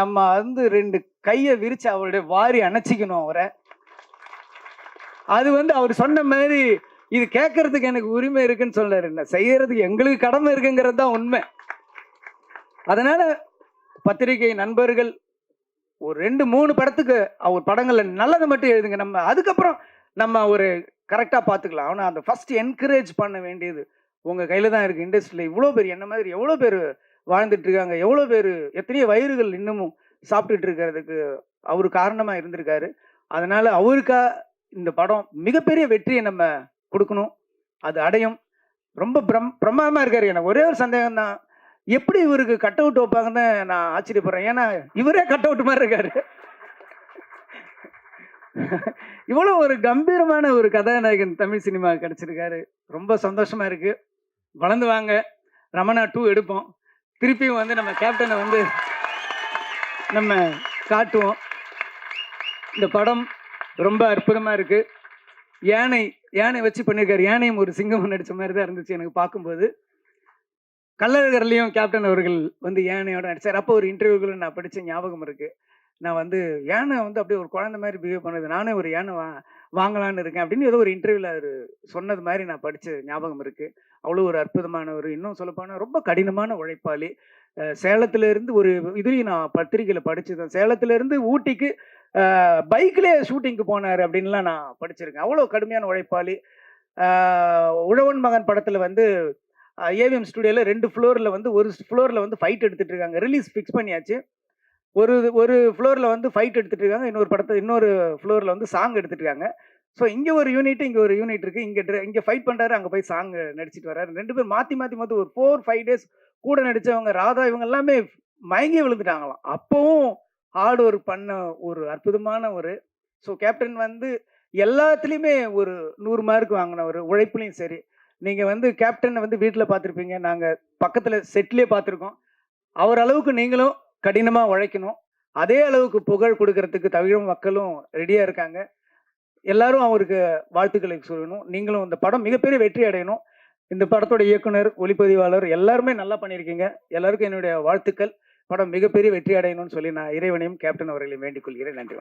நம்ம வந்து ரெண்டு கையை விரிச்சு அவருடைய வாரி அணைச்சிக்கணும் அவரை. அது வந்து அவர் சொன்ன மாதிரி இது கேட்கறதுக்கு எனக்கு உரிமை இருக்குன்னு சொல்லாரு என்ன செய்யறதுக்கு எங்களுக்கு கடமை இருக்குங்கிறது தான் உண்மை. அதனால பத்திரிகை நண்பர்கள் ஒரு ரெண்டு மூணு படத்துக்கு அவர் படங்கள்ல நல்லதை மட்டும் எழுதுங்க. நம்ம அதுக்கப்புறம் நம்ம ஒரு கரெக்டாக பார்த்துக்கலாம். ஆனால் அந்த ஃபர்ஸ்ட் என்கரேஜ் பண்ண வேண்டியது உங்கள் கையில் தான் இருக்குது இண்டஸ்ட்ரியில் இவ்வளோ பேர் என்ன மாதிரி எவ்வளோ பேர் வாழ்ந்துட்டு இருக்காங்க எவ்வளோ பேர் எத்தனையோ வயிறுகள் இன்னமும் சாப்பிட்டுட்டு இருக்கிறதுக்கு அவர் காரணமாக இருந்திருக்காரு. அதனால அவருக்கா இந்த படம் மிகப்பெரிய வெற்றியை நம்ம கொடுக்கணும். அது அடையும். ரொம்ப பிரம் பிரமாதமாக இருக்காரு. எனக்கு ஒரே ஒரு சந்தேகம் தான் எப்படி இவருக்கு கட் அவுட் வைப்பாங்கன்னு நான் ஆச்சரியப்படுறேன். ஏன்னா இவரே கட் அவுட் மாதிரி இருக்காரு. இவ்வளோ ஒரு கம்பீரமான ஒரு கதாநாயகன் தமிழ் சினிமா கிடச்சிருக்காரு. ரொம்ப சந்தோஷமா இருக்கு. வளர்ந்து வாங்க. ரமணா டூ எடுப்போம். திருப்பியும் வந்து நம்ம கேப்டனை வந்து நம்ம காட்டுவோம். இந்த படம் ரொம்ப அற்புதமாக இருக்குது யானை யானை வச்சு பண்ணியிருக்காரு யானையும் ஒரு சிங்கம் நடித்த மாதிரி தான் இருந்துச்சு எனக்கு பார்க்கும்போது. கள்ளழகர்லேயும் கேப்டன் அவர்கள் வந்து யானையோட நடித்தார் அப்போ ஒரு இன்டர்வியூக்குள்ள நான் படித்த ஞாபகம் இருக்குது நான் வந்து யானை வந்து அப்படியே ஒரு குழந்தை மாதிரி பிஹேவ் பண்ணுது. நானே ஒரு யானை வா வாங்கலான்னு இருக்கேன் அப்படின்னு ஏதோ ஒரு இன்டர்வியூவில் அவர் சொன்னது மாதிரி நான் படித்த ஞாபகம் இருக்குது அவ்வளோ ஒரு அற்புதமானவர் இன்னும் சொல்லப்போனால் ரொம்ப கடினமான உழைப்பாளி. சேலத்திலேருந்து இருந்து ஒரு இதுலேயும் நான் பத்திரிகையில் படிச்சுதான் சேலத்திலேருந்து ஊட்டிக்கு பைக்லேயே ஷூட்டிங்க்கு போனார் அப்படின்லாம் நான் படிச்சிருக்கேன். அவ்வளோ கடுமையான உழைப்பாளி. உழவன் மகன் படத்தில் வந்து ஏவிஎம் ஸ்டுடியோவில் ரெண்டு ஃப்ளோரில் வந்து ஒரு ஃப்ளோரில் வந்து ஃபைட் எடுத்துகிட்டு இருக்காங்க. ரிலீஸ் ஃபிக்ஸ் பண்ணியாச்சு. ஒரு ஒரு ஃப்ளோரில் வந்து ஃபைட் எடுத்துட்டு இருக்காங்க இன்னொரு படத்தை இன்னொரு ஃப்ளோரில் வந்து சாங் எடுத்துகிட்டு இருக்காங்க ஸோ இங்கே ஒரு யூனிட் இங்கே ஒரு யூனிட் இருக்குது இங்கே இங்கே ஃபைட் பண்ணுறாரு அங்கே போய் சாங் நடிச்சிட்டு வர்றாரு. ரெண்டு பேர் மாற்றி மாற்றி மாற்றி ஒரு ஃபோர் ஃபைவ் டேஸ் கூட நடித்தவங்க ராதா இவங்க எல்லாமே மயங்கி விழுந்துட்டாங்களாம். அப்போவும் ஹார்ட் ஒர்க் பண்ண ஒரு அற்புதமான ஒரு ஸோ கேப்டன் வந்து எல்லாத்துலேயுமே ஒரு நூறு மார்க் வாங்கின ஒரு உழைப்புலையும் சரி. நீங்கள் வந்து கேப்டனை வந்து வீட்டில் பார்த்துருப்பீங்க. நாங்கள் பக்கத்தில் செட்லேயே பார்த்துருக்கோம். அவர் அளவுக்கு நீங்களும் கடினமாக உழைக்கணும். அதே அளவுக்கு புகழ் கொடுக்கறதுக்கு தவிரும் மக்களும் ரெடியாக இருக்காங்க. எல்லாரும் அவருக்கு வாழ்த்துக்களை சொல்லணும். நீங்களும் இந்த படம் மிகப்பெரிய வெற்றி அடையணும். இந்த படத்தோட இயக்குனர் ஒளிப்பதிவாளர் எல்லாருமே நல்லா பண்ணியிருக்கீங்க. எல்லாருக்கும் என்னுடைய வாழ்த்துக்கள். படம் மிகப்பெரிய வெற்றி அடையணும்னு சொல்லி நான் இறைவனையும் கேப்டன் அவர்களையும் வேண்டிக் கொள்கிறேன் நன்றி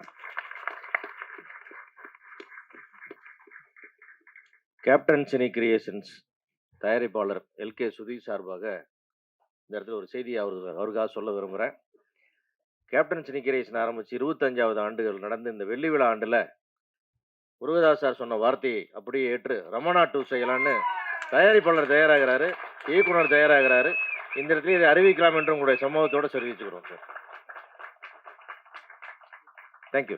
கேப்டன் சினி கிரியேஷன்ஸ் தயாரிப்பாளர் எல்கே சுதி சார்பாக இந்த இடத்துல ஒரு செய்தியை அவர் அவருக்காக சொல்ல விரும்புகிறேன் கேப்டன் சினி ஆரம்பித்து இருபத்தஞ்சாவது ஆண்டுகள் நடந்த இந்த வெள்ளி விழா ஆண்டில் முருகதாஸ் சார் சொன்ன வார்த்தையை அப்படியே ஏற்று ரமணா டூ செய்யலான்னு தயாரிப்பாளர் தயாராகிறாரு இயக்குனர் தயாராகிறாரு. இந்த இடத்துல இதை அறிவிக்கலாம் என்று உங்களுடைய சம்பவத்தோடு தெரிவிச்சுக்கிறோம் சார். தேங்க்யூ